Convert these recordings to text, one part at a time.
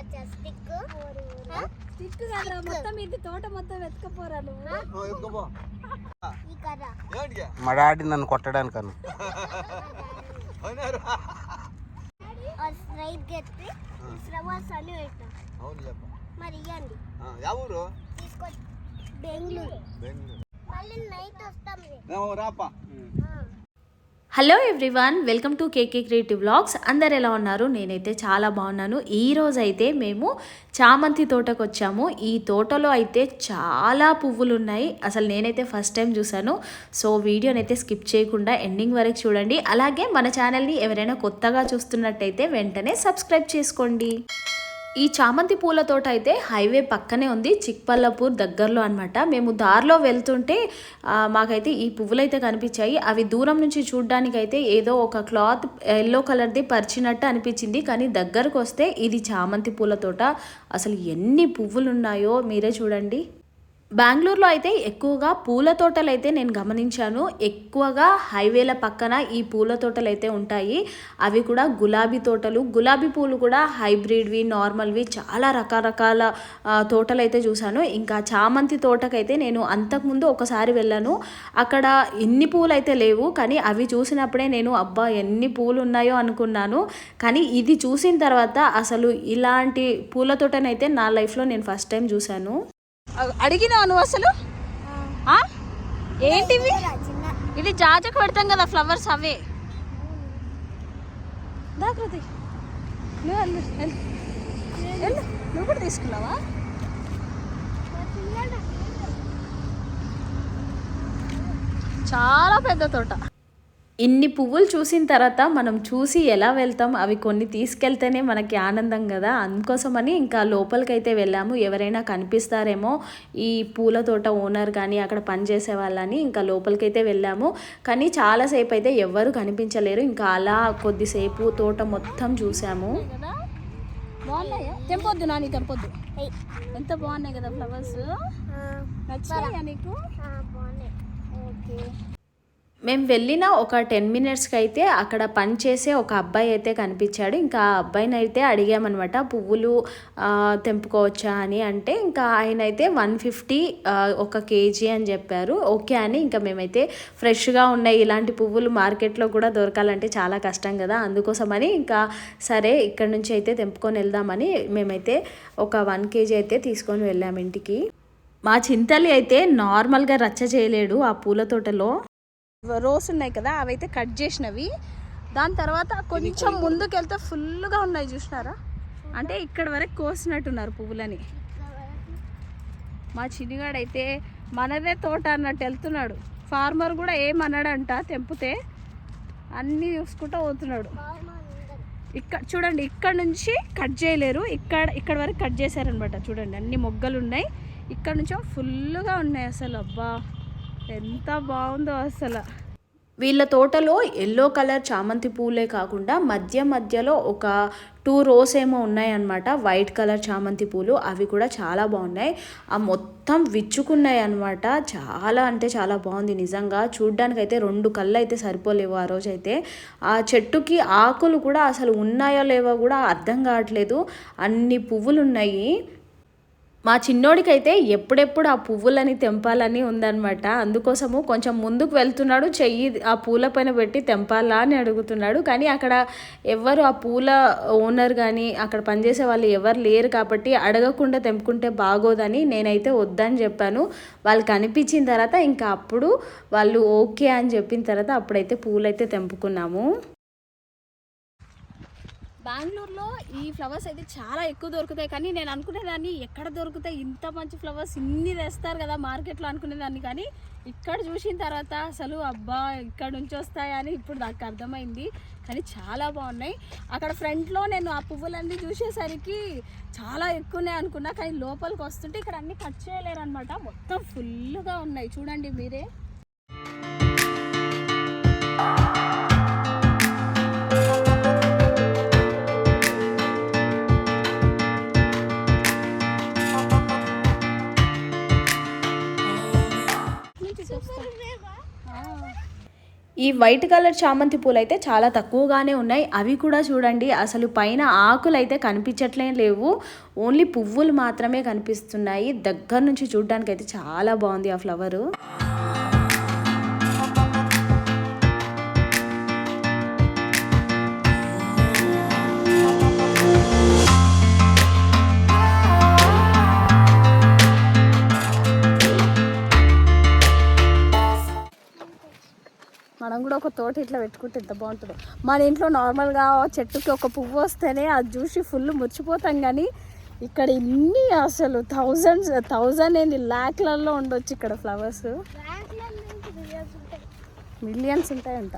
తీసుకొచ్చా stick stick కాదురా మొత్తం ఇది తోట మొత్తం వెతకపోరా నువ్వు? మా డాడీ నన్ను కొట్టడానికి అను మరి తీసుకొచ్చి బెంగళూరు. బెంగళూరు. మళ్ళీ నైట్ వస్తాం రాపా. Hello everyone welcome to KK creative blogs అందరు ఎలా ఉన్నారు? నేనైతే చాలా బాగున్నాను. ఈ అయితే మేము చామంతి తోటకు వచ్చాము. ఈ తోటలో అయితే చాలా పువ్వులు ఉన్నాయి అసలు నేనైతే ఫస్ట్ టైం చూసాను సో వీడియోని అయితే స్కిప్ చేయకుండా ఎండింగ్ వరకు చూడండి. అలాగే మన ఛానల్ని ఎవరైనా కొత్తగా చూస్తున్నట్టయితే వెంటనే సబ్స్క్రైబ్ చేసుకోండి. ఈ చామంతి పూల తోట అయితే హైవే పక్కనే ఉంది చిక్పల్లపూర్ దగ్గరలో అనమాట మేము దారిలో వెళ్తుంటే మాకైతే ఈ పువ్వులు అయితే కనిపించాయి. అవి దూరం నుంచి చూడ్డానికైతే ఏదో ఒక క్లాత్ ఎల్లో కలర్ది పరిచినట్టు అనిపించింది. కానీ దగ్గరకు వస్తే ఇది చామంతి పూల తోట. అసలు ఎన్ని పువ్వులు ఉన్నాయో మీరే చూడండి. బెంగళూరులో అయితే ఎక్కువగా పూల తోటలు అయితే నేను గమనించాను. ఎక్కువగా హైవేల పక్కన ఈ పూల తోటలు అయితే ఉంటాయి. అవి కూడా గులాబీ తోటలు. గులాబీ పూలు కూడా హైబ్రిడ్వి నార్మల్వి చాలా రకరకాల తోటలు అయితే చూశాను. ఇంకా చామంతి తోటకైతే నేను అంతకుముందు ఒకసారి వెళ్ళాను. అక్కడ ఎన్ని పూలు అయితే లేవు కానీ అవి చూసినప్పుడే నేను అబ్బా ఎన్ని పూలు ఉన్నాయో అనుకున్నాను. కానీ ఇది చూసిన తర్వాత అసలు ఇలాంటి పూల తోటనైతే నా లైఫ్లో నేను ఫస్ట్ టైం చూశాను. అడిగినావు నువ్వు అసలు? ఆ? ఏంటివి? ఇది జాజకు పెడతాం కదా ఫ్లవర్స్ అవే. దాకృతి నువ్వు. వెళ్ళు. నువ్వు కూడా తీసుకున్నావా? చాలా పెద్ద తోట. ఇన్ని పువ్వులు చూసిన తర్వాత మనం చూసి ఎలా వెళ్తాం? అవి కొన్ని తీసుకెళ్తేనే మనకి ఆనందం కదా? అందుకోసమని ఇంకా లోపలికైతే వెళ్ళాము. ఎవరైనా కనిపిస్తారేమో ఈ పూల తోట ఓనర్ కానీ అక్కడ పనిచేసే వాళ్ళని ఇంకా లోపలికైతే వెళ్ళాము. కానీ చాలాసేపు అయితే ఎవ్వరు కనిపించలేరు. ఇంకా అలా కొద్దిసేపు తోట మొత్తం చూసాము. తెంపొద్దు నాని తెంపొద్దు. ఎంత బాగున్నాయి కదా ఫ్లవర్స్ నచ్చాయా నీకు? ఓకే. మేము వెళ్ళిన ఒక టెన్ మినిట్స్కి అయితే అక్కడ పనిచేసే ఒక అబ్బాయి అయితే కనిపించాడు. ఇంకా ఆ అబ్బాయిని అయితే అడిగామన్నమాట పువ్వులు తెంపుకోవచ్చా? అని అంటే ఇంకా ఆయన అయితే వన్ ఫిఫ్టీ ఒక కేజీ అని చెప్పారు. ఓకే అని ఇంకా మేమైతే ఫ్రెష్గా ఉన్నాయి ఇలాంటి పువ్వులు మార్కెట్లో కూడా దొరకాలంటే చాలా కష్టం కదా అందుకోసమని ఇంకా సరే ఇక్కడ నుంచి అయితే తెంపుకొని వెళ్దామని మేమైతే ఒక వన్ కేజీ అయితే తీసుకొని వెళ్ళాము ఇంటికి. మా చింతలి అయితే నార్మల్గా రచ్చ చేయలేడు ఆ పూల తోటలో. రోస్ ఉన్నాయి కదా అవైతే కట్ చేసినవి. దాని తర్వాత కొంచెం ముందుకెళ్తే ఫుల్గా ఉన్నాయి చూసినారా? అంటే ఇక్కడ వరకు కోసినట్టున్నారు పువ్వులని. మా చిన్నగాడైతే మనదే తోట అన్నట్టు వెళ్తున్నాడు. ఫార్మర్ కూడా ఏమన్నాడంట తెంపితే అన్నీ చూసుకుంటూ పోతున్నాడు. ఇక్కడ చూడండి ఇక్కడ నుంచి కట్ చేయలేరు. ఇక్కడ ఇక్కడ వరకు కట్ చేశారనమాట. చూడండి అన్ని మొగ్గలు ఉన్నాయి. ఇక్కడ నుంచి ఫుల్గా ఉన్నాయి అసలు. అబ్బా! ఎంత బాగుందో అసలు. వీళ్ళ తోటలో ఎల్లో కలర్ చామంతి పూలే కాకుండా మధ్య మధ్యలో ఒక టూ రోస్ ఏమో ఉన్నాయన్నమాట. వైట్ కలర్ చామంతి పూలు. అవి కూడా చాలా బాగున్నాయి. ఆ మొత్తం విచ్చుకున్నాయి అనమాట చాలా అంటే చాలా బాగుంది నిజంగా. చూడ్డానికి అయితే రెండు కళ్ళు అయితే సరిపోలేవు ఆ రోజు అయితే ఆ చెట్టుకి ఆకులు కూడా అసలు ఉన్నాయో లేవో కూడా అర్థం కావట్లేదు. అన్ని పువ్వులు ఉన్నాయి మా చిన్నోడికైతే ఎప్పుడెప్పుడు ఆ పువ్వులని తెంపాలని ఉందనమాట అందుకోసము కొంచెం ముందుకు వెళ్తున్నాడు చెయ్యి ఆ పూల పైన పెట్టి తెంపాలా అని అడుగుతున్నాడు. కానీ అక్కడ ఎవరు ఆ పూల ఓనర్ కానీ అక్కడ పనిచేసే వాళ్ళు ఎవరు లేరు కాబట్టి అడగకుండా తెంపుకుంటే బాగోదని నేనైతే వద్దని చెప్పాను. వాళ్ళు కనిపించిన తర్వాత ఇంకా అప్పుడు వాళ్ళు ఓకే అని చెప్పిన తర్వాత అప్పుడైతే పూలైతే తెంపుకున్నాము. బెంగళూరులో ఈ ఫ్లవర్స్ అయితే చాలా ఎక్కువ దొరుకుతాయి. కానీ నేను అనుకునేదాన్ని ఎక్కడ దొరుకుతాయి? ఇంత మంచి ఫ్లవర్స్ ఇన్ని తెస్తారు కదా మార్కెట్లో అనుకునేదాన్ని. కానీ ఇక్కడ చూసిన తర్వాత అసలు అబ్బా ఇక్కడ నుంచి వస్తాయని ఇప్పుడు నాకు అర్థమైంది. కానీ చాలా బాగున్నాయి. అక్కడ ఫ్రంట్లో నేను ఆ పువ్వులన్నీ చూసేసరికి చాలా ఎక్కువనే అనుకున్నా. కానీ లోపలికి వస్తుంటే ఇక్కడ అన్ని కట్ చేయలేరు అనమాట మొత్తం ఫుల్గా ఉన్నాయి. చూడండి మీరే. ఈ వైట్ కలర్ చామంతి పూలు అయితే చాలా తక్కువగానే ఉన్నాయి. అవి కూడా చూడండి అసలు పైన ఆకులు అయితే కనిపించట్లే లేవు. ఓన్లీ పువ్వులు మాత్రమే కనిపిస్తున్నాయి. దగ్గర నుంచి చూడడానికి అయితే చాలా బాగుంది ఆ ఫ్లవరు. మనం కూడా ఒక తోట ఇట్లా పెట్టుకుంటే ఎంత బాగుంటుందో. మన ఇంట్లో నార్మల్గా చెట్టుకి ఒక పువ్వు వస్తేనే అది చూసి ఫుల్ మురిచిపోతాం కానీ ఇక్కడ ఇన్ని అసలు థౌజండ్స్ థౌజండ్ ఏంది? ల్యాక్లలో ఉండొచ్చు ఇక్కడ ఫ్లవర్స్. మిలియన్స్ ఉంటాయంట.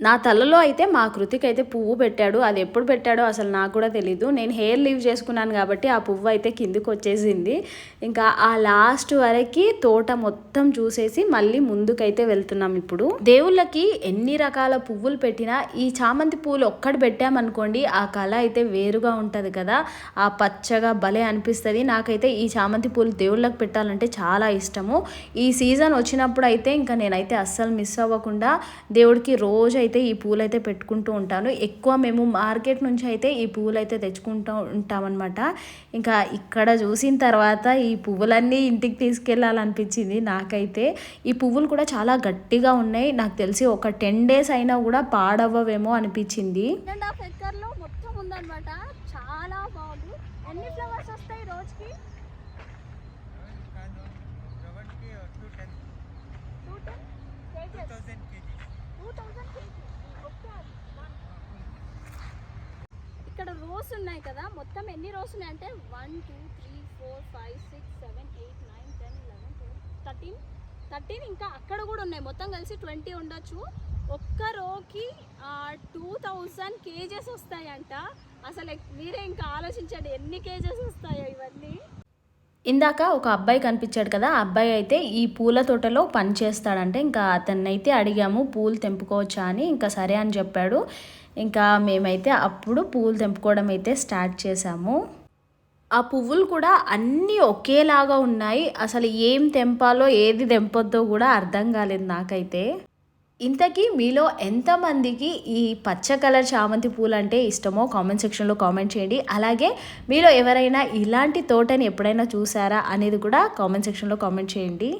నా తలలో అయితే మా కృతికైతే అయితే పువ్వు పెట్టాడు. అది ఎప్పుడు పెట్టాడో అసలు నాకు కూడా తెలీదు. నేను హెయిర్ లీవ్ చేసుకున్నాను కాబట్టి ఆ పువ్వు అయితే కిందికి వచ్చేసింది. ఇంకా ఆ లాస్ట్ వరకు తోట మొత్తం చూసేసి మళ్ళీ ముందుకైతే వెళ్తున్నాం ఇప్పుడు. దేవుళ్ళకి ఎన్ని రకాల పువ్వులు పెట్టినా ఈ చామంతి పూలు ఒక్కటి పెట్టామనుకోండి ఆ కళ అయితే వేరుగా ఉంటుంది కదా. ఆ పచ్చగా భలే అనిపిస్తుంది. నాకైతే ఈ చామంతి పూలు దేవుళ్ళకి పెట్టాలంటే చాలా ఇష్టము. ఈ సీజన్ వచ్చినప్పుడు అయితే ఇంకా నేనైతే అస్సలు మిస్ అవ్వకుండా దేవుడికి రోజు అయితే ఈ పూలు అయితే పెట్టుకుంటూ ఉంటాను. ఎక్కువ మేము మార్కెట్ నుంచి అయితే ఈ పువ్వులు అయితే తెచ్చుకుంటూ ఉంటామన్నమాట. ఇంకా ఇక్కడ చూసిన తర్వాత ఈ పువ్వులన్నీ ఇంటికి తీసుకెళ్ళాలనిపించింది నాకైతే. ఈ పువ్వులు కూడా చాలా గట్టిగా ఉన్నాయి. నాకు తెలిసి ఒక టెన్ డేస్ అయినా కూడా పాడవ్వవేమో అనిపించింది. మొత్తం ఉందన్నమాట. చాలా బాగుంది. ఎన్ని ఫ్లవర్స్ వస్తాయి రోజుకి two ten two thousand KG okay ఇక్కడ రోస్ ఉన్నాయి కదా మొత్తం ఎన్ని రోస్ ఉన్నాయి అంటే one two three four five six seven eight nine ten eleven twelve thirteen thirteen ఇంకా అక్కడ కూడా ఉన్నాయి. మొత్తం కలిసి ట్వంటీ ఉండొచ్చు. ఒక్క రోకి టూ థౌజండ్ కేజెస్ వస్తాయంట. అసలు మీరే ఇంకా ఆలోచించండి ఎన్ని కేజెస్ వస్తాయో ఇవన్నీ. ఇందాక ఒక అబ్బాయి కనిపించాడు కదా ఆ అబ్బాయి అయితే ఈ పూల తోటలో పని చేస్తాడంటే ఇంకా అతన్ని అయితే అడిగాము పూలు తెంపుకోవచ్చా అని ఇంకా సరే అని చెప్పాడు. ఇంకా మేమైతే అప్పుడు పూలు తెంపుకోవడం అయితే స్టార్ట్ చేసాము ఆ పువ్వులు కూడా అన్నీ ఒకేలాగా ఉన్నాయి. అసలు ఏం తెంపాలో ఏది తెంపొద్దో కూడా అర్థం కాలేదు నాకైతే. ఇంతకీ మీలో ఎంతమందికి ఈ పచ్చ కలర్ చామంతి పూలు అంటే ఇష్టమో కామెంట్ సెక్షన్లో కామెంట్ చేయండి. అలాగే మీలో ఎవరైనా ఇలాంటి తోటని ఎప్పుడైనా చూసారా అనేది కూడా కామెంట్ సెక్షన్లో కామెంట్ చేయండి.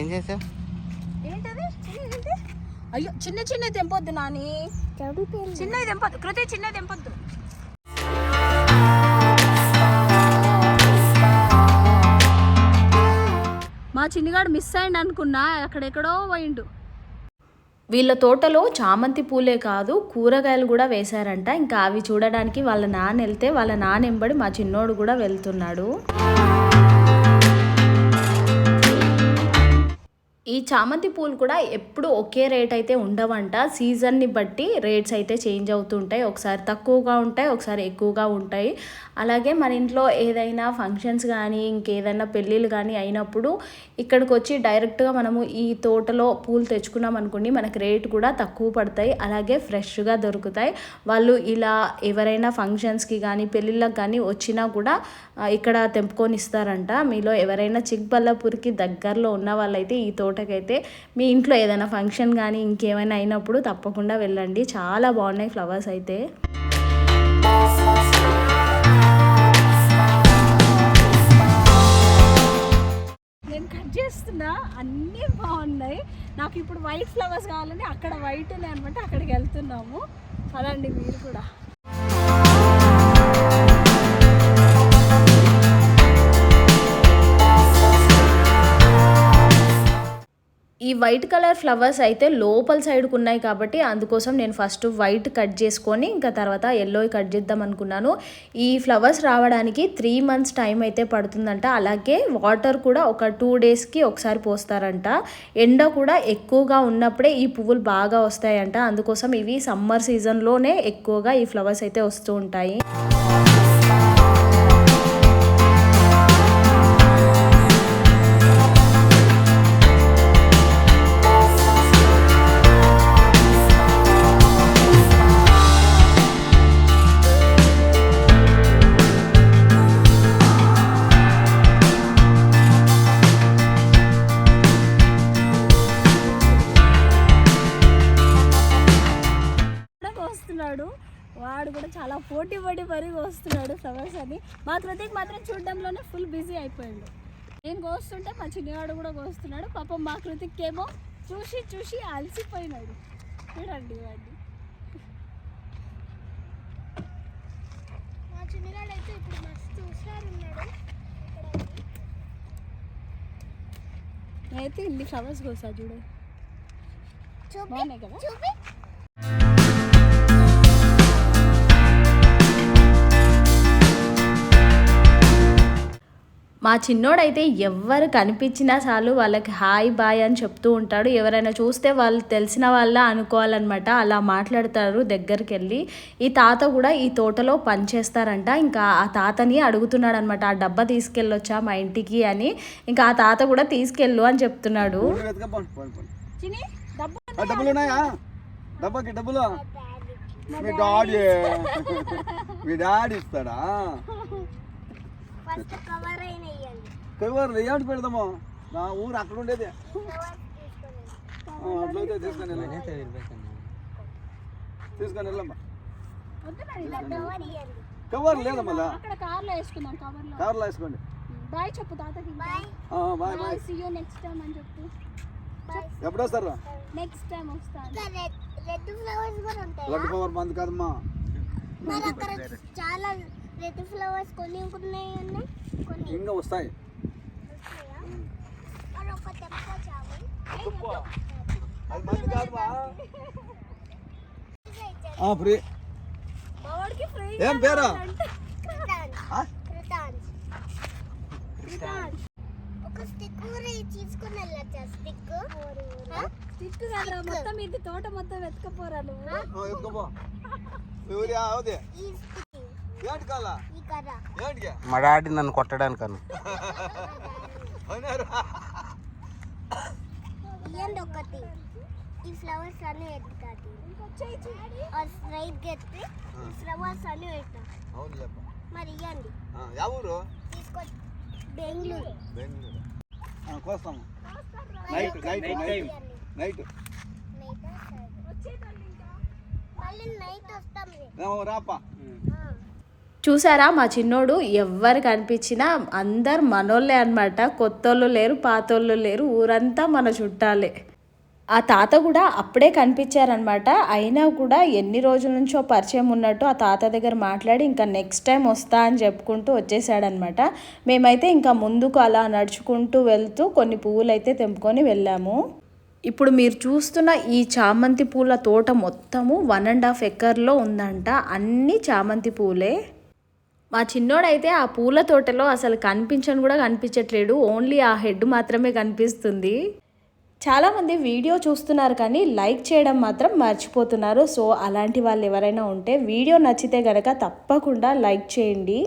ఏం చేసావు? అయ్యో చిన్న చిన్న తెంపొద్దు నాని. చిన్నది తెంపొద్దు. కృతి చిన్నది తెంపొద్దు. మా చిన్నగాడు మిస్ అయింది అనుకున్నా అక్కడెక్కడో పోయిండు. వీళ్ళ తోటలో చామంతి పూలే కాదు కూరగాయలు కూడా వేశారంట. ఇంకా అవి చూడడానికి వాళ్ళ నాన్న వెళ్తే వాళ్ళ నాన్న ఎంబడి మా చిన్నోడు కూడా వెళ్తున్నాడు. ఈ చామంతి పూలు కూడా ఎప్పుడు ఒకే రేట్ అయితే ఉండవంట. సీజన్ని బట్టి రేట్స్ అయితే చేంజ్ అవుతుంటాయి. ఒకసారి తక్కువగా ఉంటాయి ఒకసారి ఎక్కువగా ఉంటాయి. అలాగే మన ఇంట్లో ఏదైనా ఫంక్షన్స్ కానీ ఇంకేదైనా పెళ్ళిళ్ళు కానీ అయినప్పుడు ఇక్కడికి వచ్చి డైరెక్ట్గా మనము ఈ తోటలో పూలు తెచ్చుకున్నాం అనుకోండి మనకు రేట్ కూడా తక్కువ పడతాయి. అలాగే ఫ్రెష్గా దొరుకుతాయి. వాళ్ళు ఇలా ఎవరైనా ఫంక్షన్స్కి కానీ పెళ్ళిళ్ళకి కానీ వచ్చినా కూడా ఇక్కడ తెంపుకొని ఇస్తారంట. మీలో ఎవరైనా చిక్బల్లాపూర్కి దగ్గరలో ఉన్న వాళ్ళైతే ఈ తోట తోటకైతే మీ ఇంట్లో ఏదైనా ఫంక్షన్ కానీ ఇంకేమైనా అయినప్పుడు తప్పకుండా వెళ్ళండి. చాలా బాగున్నాయి ఫ్లవర్స్ అయితే. నేను కట్ చేస్తున్నా. అన్నీ బాగున్నాయి. నాకు ఇప్పుడు వైట్ ఫ్లవర్స్ కావాలని అక్కడ వైట్ ఉన్నాయి అనమాట అక్కడికి వెళ్తున్నాము. అదండి మీరు కూడా. ఈ వైట్ కలర్ ఫ్లవర్స్ అయితే లోపల సైడ్కి ఉన్నాయి కాబట్టి అందుకోసం నేను ఫస్ట్ వైట్ కట్ చేసుకొని ఇంకా తర్వాత ఎల్లో కట్ చేద్దాం అనుకున్నాను. ఈ ఫ్లవర్స్ రావడానికి త్రీ మంత్స్ టైం అయితే పడుతుందంట. అలాగే వాటర్ కూడా ఒక టూ డేస్కి ఒకసారి పోస్తారంట. ఎండ కూడా ఎక్కువగా ఉన్నప్పుడే ఈ పువ్వులు బాగా వస్తాయంట. అందుకోసం ఇవి సమ్మర్ సీజన్లోనే ఎక్కువగా ఈ ఫ్లవర్స్ అయితే వస్తూ ఉంటాయి. వాడు కూడా చాలా పోటీ పడి మరీ కోస్తున్నాడు ఫ్లవర్స్ అని మా కృతిక్ మాత్రం చూడడంలోనే ఫుల్ బిజీ అయిపోయాడు. నేను కోస్తుంటే మా చిన్నవాడు కూడా కోస్తున్నాడు. పాపం మా కృతిక్ ఏమో చూసి చూసి అలసిపోయినాడు. చూడండి వాడిని. మా చిన్నగాడైతే ఇప్పుడు మస్తు హుషారున్నాడు నేనైతే ఇన్ని ఫ్లవర్స్ కోసా చూడు. చూపి బాగున్నాయి కదా? మా చిన్నోడైతే ఎవరు కనిపించినా చాలు వాళ్ళకి హాయ్ బాయ్ అని చెప్తూ ఉంటాడు. ఎవరైనా చూస్తే వాళ్ళు తెలిసిన వాళ్ళ అనుకోవాలన్నమాట. అలా మాట్లాడతారు దగ్గరికి వెళ్ళి ఈ తాత కూడా ఈ తోటలో పనిచేస్తారంట ఇంకా ఆ తాతని అడుగుతున్నాడు అనమాట ఆ డబ్బా తీసుకెళ్ళొచ్చా మా ఇంటికి అని. ఇంకా ఆ తాత కూడా తీసుకెళ్ళు అని చెప్తున్నాడు. మీ డాడీ. మీ డాడీ ఇస్తాడా. కవర్ ఏమిటి పెడదాము? నా ఊరు అక్కడ ఉండేది. అట్లయితే తీసుకొని వెళ్ళండి. తీసుకొని వెళ్ళమ్మా. కవర్ లేదా మళ్ళా? అక్కడ కార్లో వేసుకుందాం కవర్లో. కార్లో వేసుకోండి. బాయ్ చెప్పు తాతకి. బాయ్. ఆ, bye bye. See you next time అని చెప్పు. బాయ్. ఎప్పుడు వస్తారు నెక్స్ట్ టైం వస్తాను. రెడ్ రెడ్ ఫ్లవర్స్ కూడా ఉంటాయి? లడ్డు పవర్ మంది కాదమ్మా. మరి అక్కడ చాలా రెడ్ ఫ్లవర్స్ కొన్ని ఉన్నాయి ఉన్నాయి కొన్ని. ఇంకా వస్తాయి. ఫ్రీ. ఏం పేరు? ఒక స్టిక్ తీసుకుని వెళ్ళచ్చా? స్టిక్? స్టిక్ కదరా మొత్తం ఇది తోట మొత్తం వెతకపోరా నువ్వు. మా డాడీ నన్ను కొట్టడానికి అను. ఒకటి ఈ ఫ్లవర్స్ అన్ని ఎత్తి ఫ్లవర్స్ అన్ని పెట్టా మరి ఇవ్వండి ఆ, యా ఊరు? తీసుకో బెంగళూరు. బెంగళూరు. ఆ, కోస్తాము నైట్ నైట్ నైట్ నైట్ మళ్ళీ నైట్ వస్తాం రాపా. చూసారా మా చిన్నోడు ఎవ్వరు కనిపించినా అందరు మనోళ్ళే అనమాట కొత్తోళ్ళు లేరు పాతోళ్ళు లేరు ఊరంతా మన చుట్టాలే. ఆ తాత కూడా అప్పుడే కనిపించారనమాట అయినా కూడా ఎన్ని రోజుల నుంచో పరిచయం ఉన్నట్టు ఆ తాత దగ్గర మాట్లాడి ఇంకా నెక్స్ట్ టైం వస్తా అని చెప్పుకుంటూ వచ్చేసాడనమాట మేమైతే ఇంకా ముందుకు అలా నడుచుకుంటూ వెళ్తూ కొన్ని పువ్వులు అయితే తెంపుకొని వెళ్ళాము. ఇప్పుడు మీరు చూస్తున్న ఈ చామంతి పూల తోట మొత్తము వన్ అండ్ హాఫ్ ఎకర్లో ఉందంట. అన్ని చామంతి పూలే. మా చిన్నోడైతే ఆ పూల తోటలో అసలు కనిపించను కూడా కనిపించట్లేడు. ఓన్లీ ఆ హెడ్ మాత్రమే కనిపిస్తుంది. చాలామంది వీడియో చూస్తున్నారు కానీ లైక్ చేయడం మాత్రం మర్చిపోతున్నారు. సో అలాంటి వాళ్ళు ఎవరైనా ఉంటే వీడియో నచ్చితే గనక తప్పకుండా లైక్ చేయండి.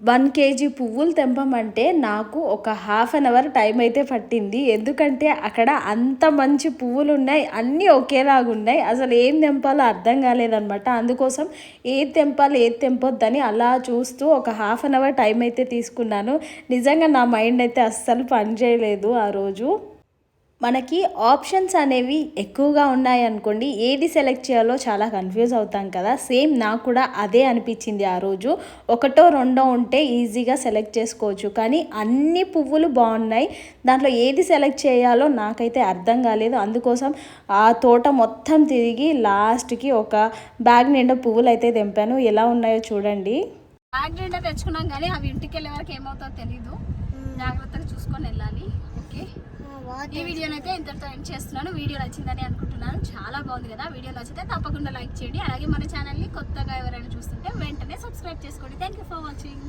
వన్ కేజీ పువ్వులు తెంపమంటే నాకు ఒక హాఫ్ అన్ అవర్ టైం అయితే పట్టింది. ఎందుకంటే అక్కడ అంత మంచి పువ్వులు ఉన్నాయి అన్నీ ఒకేలాగా ఉన్నాయి అసలు ఏం తెంపాలో అర్థం కాలేదన్నమాట. అందుకోసం ఏది తెంపాలి ఏది తెంపొద్దని అలా చూస్తూ ఒక హాఫ్ అన్ అవర్ టైం అయితే తీసుకున్నాను. నిజంగా నా మైండ్ అయితే అస్సలు పనిచేయలేదు ఆ రోజు. మనకి ఆప్షన్స్ అనేవి ఎక్కువగా ఉన్నాయి అనుకోండి ఏది సెలెక్ట్ చేయాలో చాలా కన్ఫ్యూజ్ అవుతాం కదా. సేమ్ నాకు కూడా అదే అనిపించింది ఆ రోజు. ఒకటో రెండో ఉంటే ఈజీగా సెలెక్ట్ చేసుకోవచ్చు. కానీ అన్ని పువ్వులు బాగున్నాయి. దాంట్లో ఏది సెలెక్ట్ చేయాలో నాకైతే అర్థం కాలేదు. అందుకోసం ఆ తోట మొత్తం తిరిగి లాస్ట్కి ఒక బ్యాగ్ నిండా పువ్వులు అయితే తెంపాను. ఎలా ఉన్నాయో చూడండి. బ్యాగ్ నిండా తెచ్చుకున్నాం కానీ అవి ఇంటికి వెళ్ళే వరకు ఏమవుతుందో తెలీదు. జాగ్రత్తగా చూసుకొని వెళ్ళాలి. ఓకే? ఈ వీడియోని అయితే ఇంతటితో ఎండ్ చేస్తున్నాను. వీడియో నచ్చిందని అనుకుంటున్నాను. చాలా బాగుంది కదా. వీడియో నచ్చితే తప్పకుండా లైక్ చేయండి. అలాగే మన ఛానల్ని కొత్తగా ఎవరైనా చూస్తుంటే వెంటనే సబ్స్క్రైబ్ చేసుకోండి. Thank you for watching